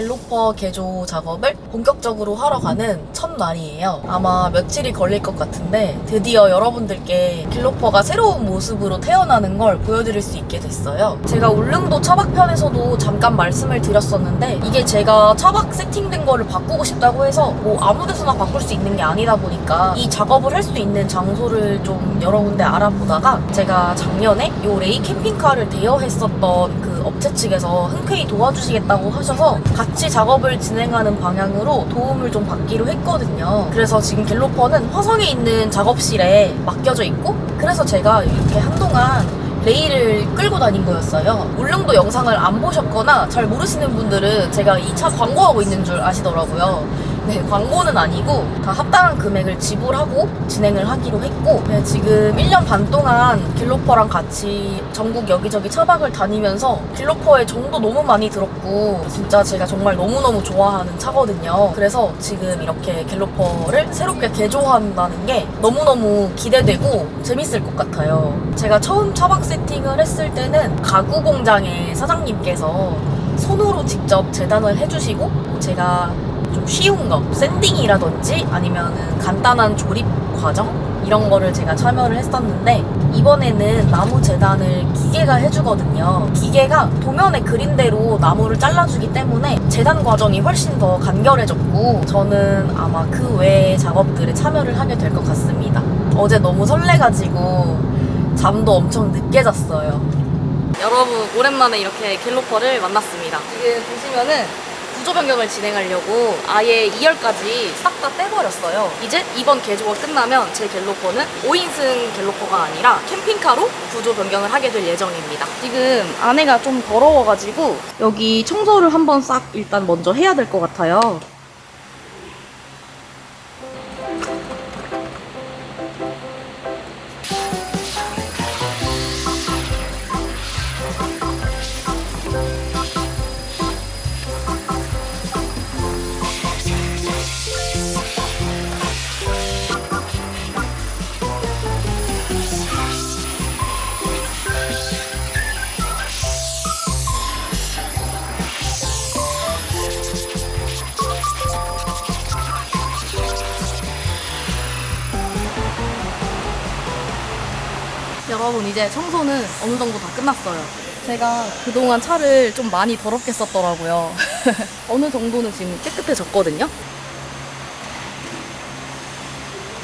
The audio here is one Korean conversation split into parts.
갤로퍼 개조 작업을 본격적으로 하러 가는 첫 날이에요. 아마 며칠이 걸릴 것 같은데 드디어 여러분들께 갤로퍼가 새로운 모습으로 태어나는 걸 보여드릴 수 있게 됐어요. 제가 울릉도 차박편에서도 잠깐 말씀을 드렸었는데 이게 제가 차박 세팅된 거를 바꾸고 싶다고 해서 뭐 아무 데서나 바꿀 수 있는 게 아니다 보니까 이 작업을 할 수 있는 장소를 좀 여러 군데 알아보다가 제가 작년에 요 레이 캠핑카를 대여했었던 그 업체 측에서 흔쾌히 도와주시겠다고 하셔서 같이 작업을 진행하는 방향으로 도움을 좀 받기로 했거든요. 그래서 지금 갤로퍼는 화성에 있는 작업실에 맡겨져 있고 그래서 제가 이렇게 한동안 레일을 끌고 다닌 거였어요. 울릉도 영상을 안 보셨거나 잘 모르시는 분들은 제가 이 차 광고하고 있는 줄 아시더라고요. 네, 광고는 아니고 다 합당한 금액을 지불하고 진행을 하기로 했고 네, 지금 1년 반 동안 갤로퍼랑 같이 전국 여기저기 차박을 다니면서 갤로퍼의 정도 너무 많이 들었고 진짜 제가 정말 너무너무 좋아하는 차거든요. 그래서 지금 이렇게 갤로퍼를 새롭게 개조한다는 게 너무너무 기대되고 재밌을 것 같아요. 제가 처음 차박 세팅을 했을 때는 가구 공장의 사장님께서 손으로 직접 재단을 해주시고 제가 좀 쉬운 거, 샌딩이라든지 아니면은 간단한 조립 과정 이런 거를 제가 참여를 했었는데 이번에는 나무 재단을 기계가 해주거든요. 기계가 도면에 그린 대로 나무를 잘라주기 때문에 재단 과정이 훨씬 더 간결해졌고 저는 아마 그 외의 작업들에 참여를 하게 될 것 같습니다. 어제 너무 설레가지고 잠도 엄청 늦게 잤어요. 여러분 오랜만에 이렇게 갤로퍼를 만났습니다. 지금 보시면은 구조 변경을 진행하려고 아예 2열까지 싹 다 떼버렸어요. 이제 이번 개조가 끝나면 제 갤로퍼는 5인승 갤로퍼가 아니라 캠핑카로 구조 변경을 하게 될 예정입니다. 지금 안에가 좀 더러워가지고 여기 청소를 한번 싹 일단 먼저 해야 될 것 같아요. 여러분 이제 청소는 어느 정도 다 끝났어요. 제가 그동안 차를 좀 많이 더럽게 썼더라고요. 어느 정도는 지금 깨끗해졌거든요.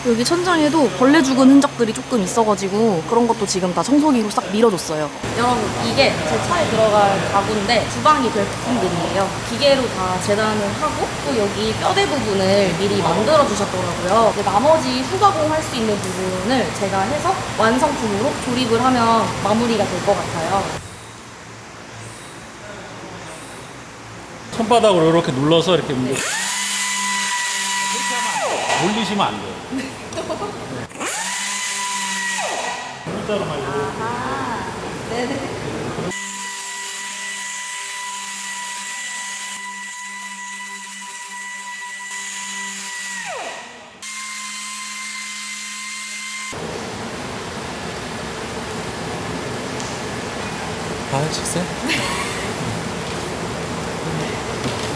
여기 천장에도 벌레 죽은 흔적들이 조금 있어가지고 그런 것도 지금 다 청소기로 싹 밀어줬어요. 여러분 이게 제 차에 들어갈 가구인데 주방이 될 부품들이에요. 기계로 다 재단을 하고 또 여기 뼈대 부분을 미리 만들어 주셨더라고요. 나머지 후가공 할 수 있는 부분을 제가 해서 완성품으로 조립을 하면 마무리가 될 것 같아요. 손바닥으로 이렇게 눌러서 이렇게 네. 올리시면 안 돼요. 일자로 말고 네네. 다 식세?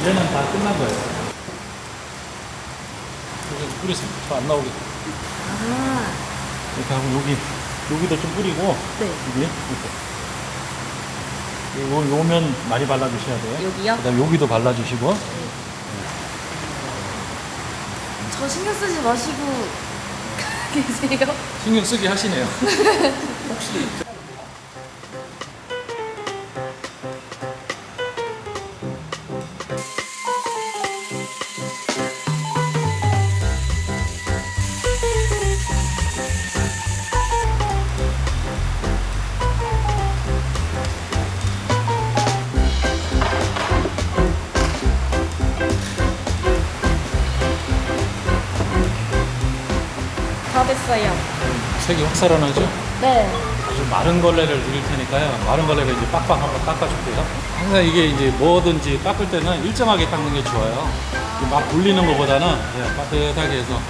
얘는 다 끝난 거예요. 뿌리세요. 저안 나오게. 아, 이렇게 하고 여기 여기도 좀 뿌리고 네. 여기 이렇게. 요, 요면 많이 발라주셔야 돼요. 여기요? 그다음 여기도 발라주시고. 저 신경 쓰지 마시고 계세요. 신경 쓰게 하시네요. 혹시 다 됐어요. 색이 확 살아나죠? 네. 아주 마른 걸레를 드릴 테니까요. 마른 걸레를 이제 빡빡 한번 닦아줄게요. 항상 이게 이제 뭐든지 닦을 때는 일정하게 닦는 게 좋아요. 막 불리는 것보다는 예, 따뜻하게 해서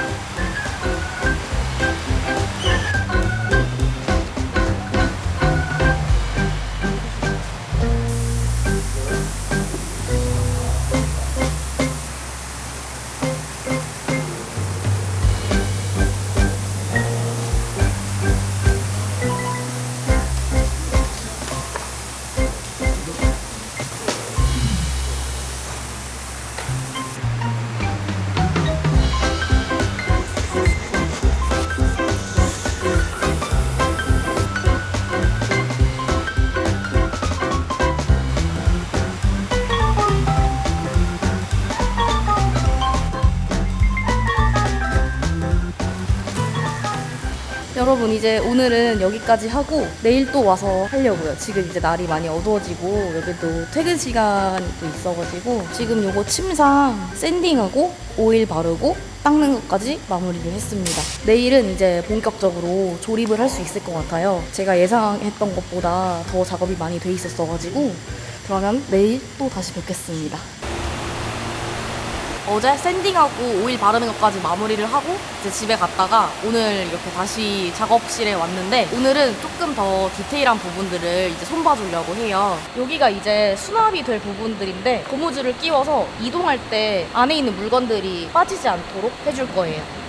여러분 이제 오늘은 여기까지 하고 내일 또 와서 하려고요. 지금 이제 날이 많이 어두워지고 여기도 퇴근 시간이 또 있어가지고 지금 요거 침상 샌딩하고 오일 바르고 닦는 것까지 마무리를 했습니다. 내일은 이제 본격적으로 조립을 할 수 있을 것 같아요. 제가 예상했던 것보다 더 작업이 많이 돼 있었어가지고 그러면 내일 또 다시 뵙겠습니다. 어제 샌딩하고 오일 바르는 것까지 마무리를 하고 이제 집에 갔다가 오늘 이렇게 다시 작업실에 왔는데 오늘은 조금 더 디테일한 부분들을 이제 손봐주려고 해요. 여기가 이제 수납이 될 부분들인데 고무줄을 끼워서 이동할 때 안에 있는 물건들이 빠지지 않도록 해줄 거예요.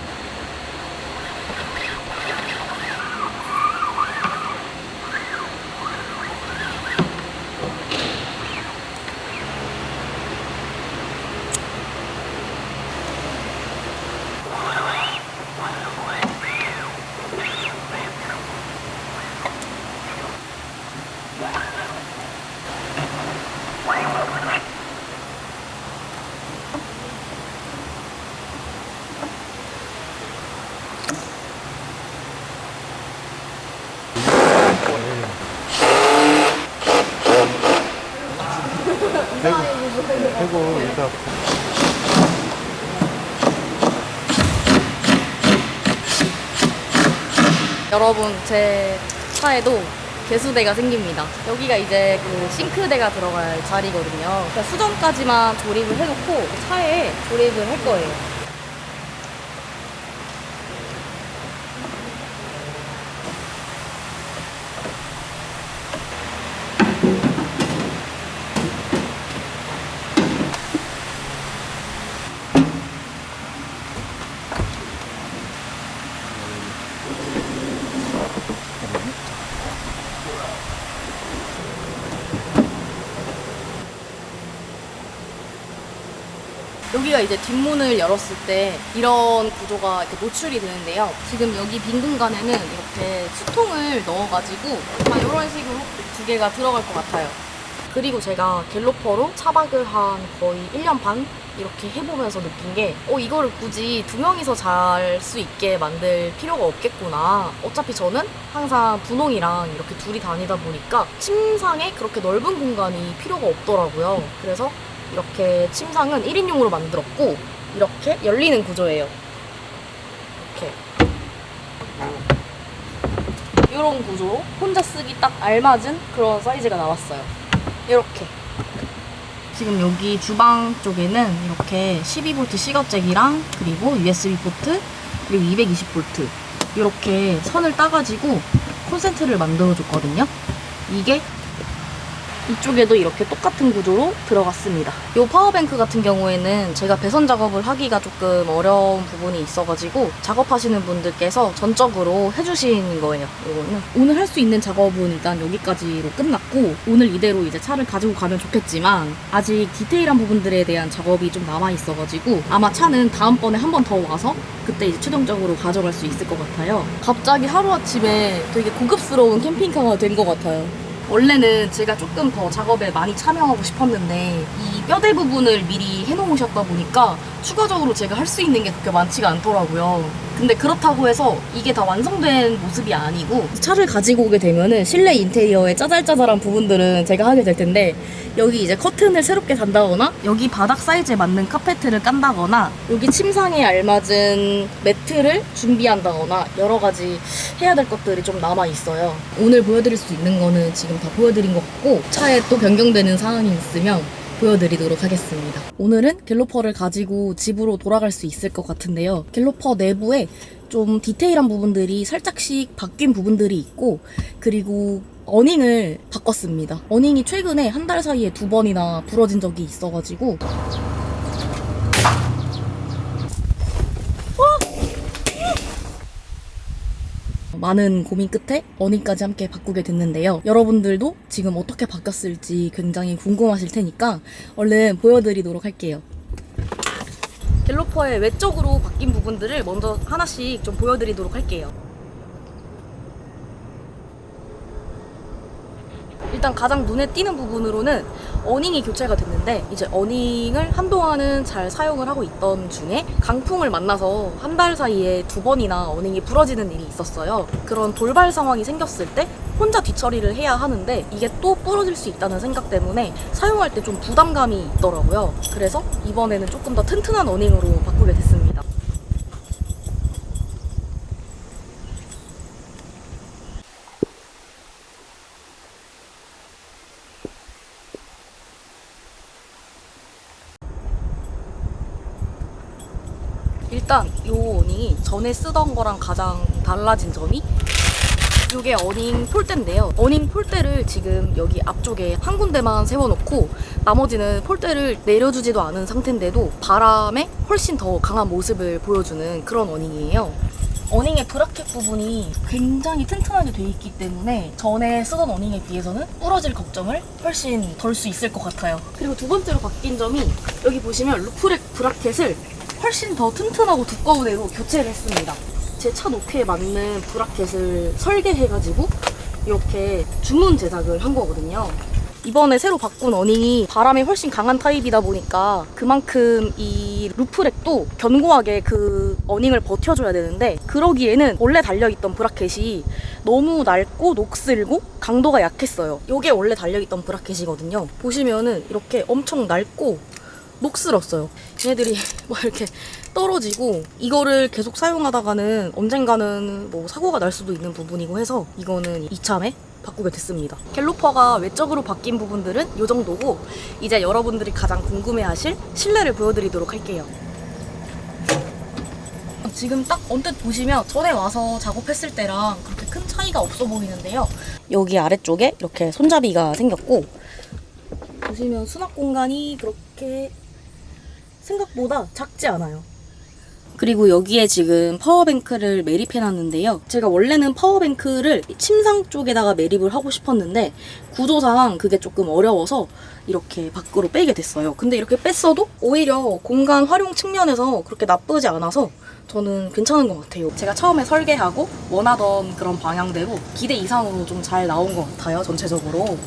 해고 일단 여러분 제 차에도 개수대가 생깁니다. 여기가 이제 그 싱크대가 들어갈 자리거든요. 그러니까 수전까지만 조립을 해놓고 차에 조립을 할 거예요. 이제 뒷문을 열었을 때 이런 구조가 이렇게 노출이 되는데요. 지금 여기 빈 공간에는 이렇게 수통을 넣어가지고 아마 이런 식으로 두 개가 들어갈 것 같아요. 그리고 제가 갤로퍼로 차박을 한 거의 1년 반 이렇게 해보면서 느낀 게, 어, 이거를 굳이 두 명이서 잘 수 있게 만들 필요가 없겠구나. 어차피 저는 항상 분홍이랑 이렇게 둘이 다니다 보니까 침상에 그렇게 넓은 공간이 필요가 없더라고요. 그래서 이렇게 침상은 1인용으로 만들었고, 이렇게 열리는 구조예요. 이렇게. 이런 구조로 혼자 쓰기 딱 알맞은 그런 사이즈가 나왔어요. 이렇게. 지금 여기 주방 쪽에는 이렇게 12V 시각잭이랑 그리고 USB 포트 그리고 220V 이렇게 선을 따가지고 콘센트를 만들어줬거든요. 이게 이쪽에도 이렇게 똑같은 구조로 들어갔습니다. 이 파워뱅크 같은 경우에는 제가 배선 작업을 하기가 조금 어려운 부분이 있어가지고 작업하시는 분들께서 전적으로 해주신 거예요. 이거는 오늘 할 수 있는 작업은 일단 여기까지로 끝났고 오늘 이대로 이제 차를 가지고 가면 좋겠지만 아직 디테일한 부분들에 대한 작업이 좀 남아 있어가지고 아마 차는 다음번에 한 번 더 와서 그때 이제 최종적으로 가져갈 수 있을 것 같아요. 갑자기 하루아침에 되게 고급스러운 캠핑카가 된 것 같아요. 원래는 제가 조금 더 작업에 많이 참여하고 싶었는데 이 뼈대 부분을 미리 해놓으셨다 보니까 추가적으로 제가 할 수 있는 게 그렇게 많지가 않더라고요. 근데 그렇다고 해서 이게 다 완성된 모습이 아니고 차를 가지고 오게 되면은 실내 인테리어의 짜잘짜잘한 부분들은 제가 하게 될 텐데 여기 이제 커튼을 새롭게 단다거나 여기 바닥 사이즈에 맞는 카페트를 깐다거나 여기 침상에 알맞은 매트를 준비한다거나 여러 가지 해야 될 것들이 좀 남아 있어요. 오늘 보여드릴 수 있는 거는 지금 다 보여드린 것 같고 차에 또 변경되는 사항이 있으면 보여드리도록 하겠습니다. 오늘은 갤로퍼를 가지고 집으로 돌아갈 수 있을 것 같은데요. 갤로퍼 내부에 좀 디테일한 부분들이 살짝씩 바뀐 부분들이 있고 그리고 어닝을 바꿨습니다. 어닝이 최근에 한 달 사이에 두 번이나 부러진 적이 있어가지고 많은 고민 끝에 어닝까지 함께 바꾸게 됐는데요. 여러분들도 지금 어떻게 바뀌었을지 굉장히 궁금하실 테니까 얼른 보여드리도록 할게요. 갤로퍼의 외적으로 바뀐 부분들을 먼저 하나씩 좀 보여드리도록 할게요. 일단 가장 눈에 띄는 부분으로는 어닝이 교체가 됐는데 이제 어닝을 한동안은 잘 사용을 하고 있던 중에 강풍을 만나서 한 달 사이에 두 번이나 어닝이 부러지는 일이 있었어요. 그런 돌발 상황이 생겼을 때 혼자 뒤처리를 해야 하는데 이게 또 부러질 수 있다는 생각 때문에 사용할 때 좀 부담감이 있더라고요. 그래서 이번에는 조금 더 튼튼한 어닝으로 바꾸게 됐습니다. 일단 전에 쓰던 거랑 가장 달라진 점이 이게 어닝 폴대인데요. 어닝 폴대를 지금 여기 앞쪽에 한 군데만 세워놓고 나머지는 폴대를 내려주지도 않은 상태인데도 바람에 훨씬 더 강한 모습을 보여주는 그런 어닝이에요. 어닝의 브라켓 부분이 굉장히 튼튼하게 돼 있기 때문에 전에 쓰던 어닝에 비해서는 부러질 걱정을 훨씬 덜 수 있을 것 같아요. 그리고 두 번째로 바뀐 점이 여기 보시면 루프렉 브라켓을 훨씬 더 튼튼하고 두꺼운 애로 교체를 했습니다. 제 차 노크에 맞는 브라켓을 설계해가지고 이렇게 주문 제작을 한 거거든요. 이번에 새로 바꾼 어닝이 바람이 훨씬 강한 타입이다 보니까 그만큼 이 루프렉도 견고하게 그 어닝을 버텨줘야 되는데 그러기에는 원래 달려있던 브라켓이 너무 낡고 녹슬고 강도가 약했어요. 이게 원래 달려있던 브라켓이거든요. 보시면은 이렇게 엄청 낡고 녹슬었어요. 얘네들이 막 이렇게 떨어지고 이거를 계속 사용하다가는 언젠가는 뭐 사고가 날 수도 있는 부분이고 해서 이거는 이참에 바꾸게 됐습니다. 갤로퍼가 외적으로 바뀐 부분들은 이 정도고 이제 여러분들이 가장 궁금해하실 실내를 보여드리도록 할게요. 지금 딱 언뜻 보시면 전에 와서 작업했을 때랑 그렇게 큰 차이가 없어 보이는데요. 여기 아래쪽에 이렇게 손잡이가 생겼고 보시면 수납 공간이 그렇게 생각보다 작지 않아요. 그리고 여기에 지금 파워뱅크를 매립해 놨는데요. 제가 원래는 파워뱅크를 침상 쪽에다가 매립을 하고 싶었는데 구조상 그게 조금 어려워서 이렇게 밖으로 빼게 됐어요. 근데 이렇게 뺐어도 오히려 공간 활용 측면에서 그렇게 나쁘지 않아서 저는 괜찮은 것 같아요. 제가 처음에 설계하고 원하던 그런 방향대로 기대 이상으로 좀 잘 나온 것 같아요, 전체적으로.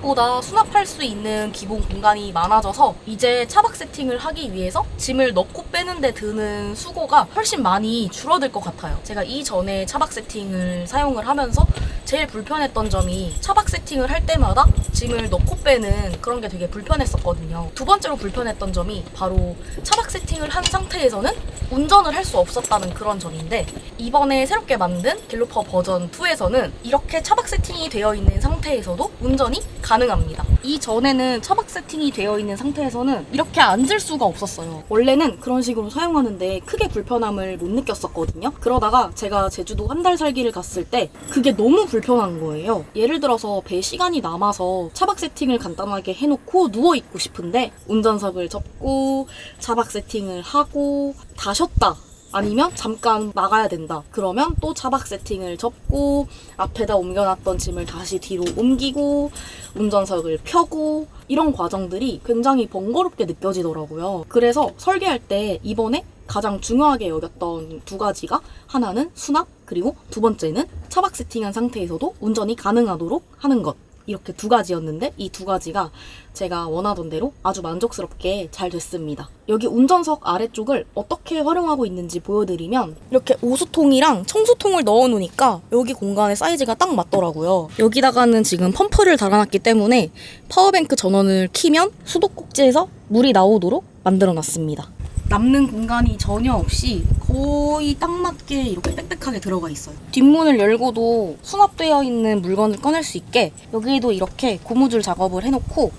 생각보다 수납할 수 있는 기본 공간이 많아져서 이제 차박 세팅을 하기 위해서 짐을 넣고 빼는데 드는 수고가 훨씬 많이 줄어들 것 같아요. 제가 이전에 차박 세팅을 사용을 하면서 제일 불편했던 점이 차박 세팅을 할 때마다 짐을 넣고 빼는 그런 게 되게 불편했었거든요. 두 번째로 불편했던 점이 바로 차박 세팅을 한 상태에서는 운전을 할 수 없었다는 그런 점인데 이번에 새롭게 만든 길로퍼 버전 2에서는 이렇게 차박 세팅이 되어 있는 상태에서도 운전이 가능합니다. 이전에는 차박 세팅이 되어 있는 상태에서는 이렇게 앉을 수가 없었어요. 원래는 그런 식으로 사용하는데 크게 불편함을 못 느꼈었거든요. 그러다가 제가 제주도 한 달 살기를 갔을 때 그게 너무 불편한 거예요. 예를 들어서 배 시간이 남아서 차박 세팅을 간단하게 해놓고 누워있고 싶은데 운전석을 접고 차박 세팅을 하고 다 쉬었다. 아니면 잠깐 나가야 된다. 그러면 또 차박 세팅을 접고 앞에다 옮겨놨던 짐을 다시 뒤로 옮기고 운전석을 펴고 이런 과정들이 굉장히 번거롭게 느껴지더라고요. 그래서 설계할 때 이번에 가장 중요하게 여겼던 두 가지가 하나는 수납 그리고 두 번째는 차박 세팅한 상태에서도 운전이 가능하도록 하는 것. 이렇게 두 가지였는데 이 두 가지가 제가 원하던 대로 아주 만족스럽게 잘 됐습니다. 여기 운전석 아래쪽을 어떻게 활용하고 있는지 보여드리면 이렇게 오수통이랑 청수통을 넣어 놓으니까 여기 공간의 사이즈가 딱 맞더라고요. 여기다가는 지금 펌프를 달아놨기 때문에 파워뱅크 전원을 키면 수도꼭지에서 물이 나오도록 만들어 놨습니다. 남는 공간이 전혀 없이 거의 딱 맞게 이렇게 빽빽하게 들어가 있어요. 뒷문을 열고도 수납되어 있는 물건을 꺼낼 수 있게 여기에도 이렇게 고무줄 작업을 해놓고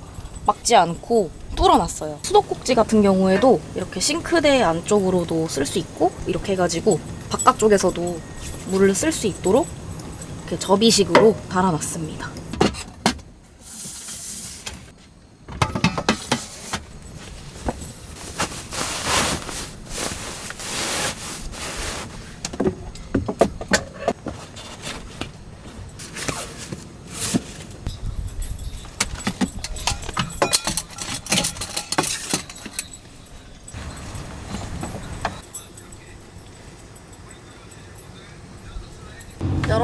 막지 않고 뚫어놨어요. 수도꼭지 같은 경우에도 이렇게 싱크대 안쪽으로도 쓸 수 있고 이렇게 해가지고 바깥쪽에서도 물을 쓸 수 있도록 이렇게 접이식으로 달아놨습니다.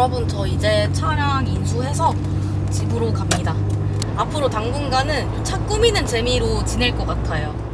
여러분 저 이제 차량 인수해서 집으로 갑니다. 앞으로 당분간은 차 꾸미는 재미로 지낼 것 같아요.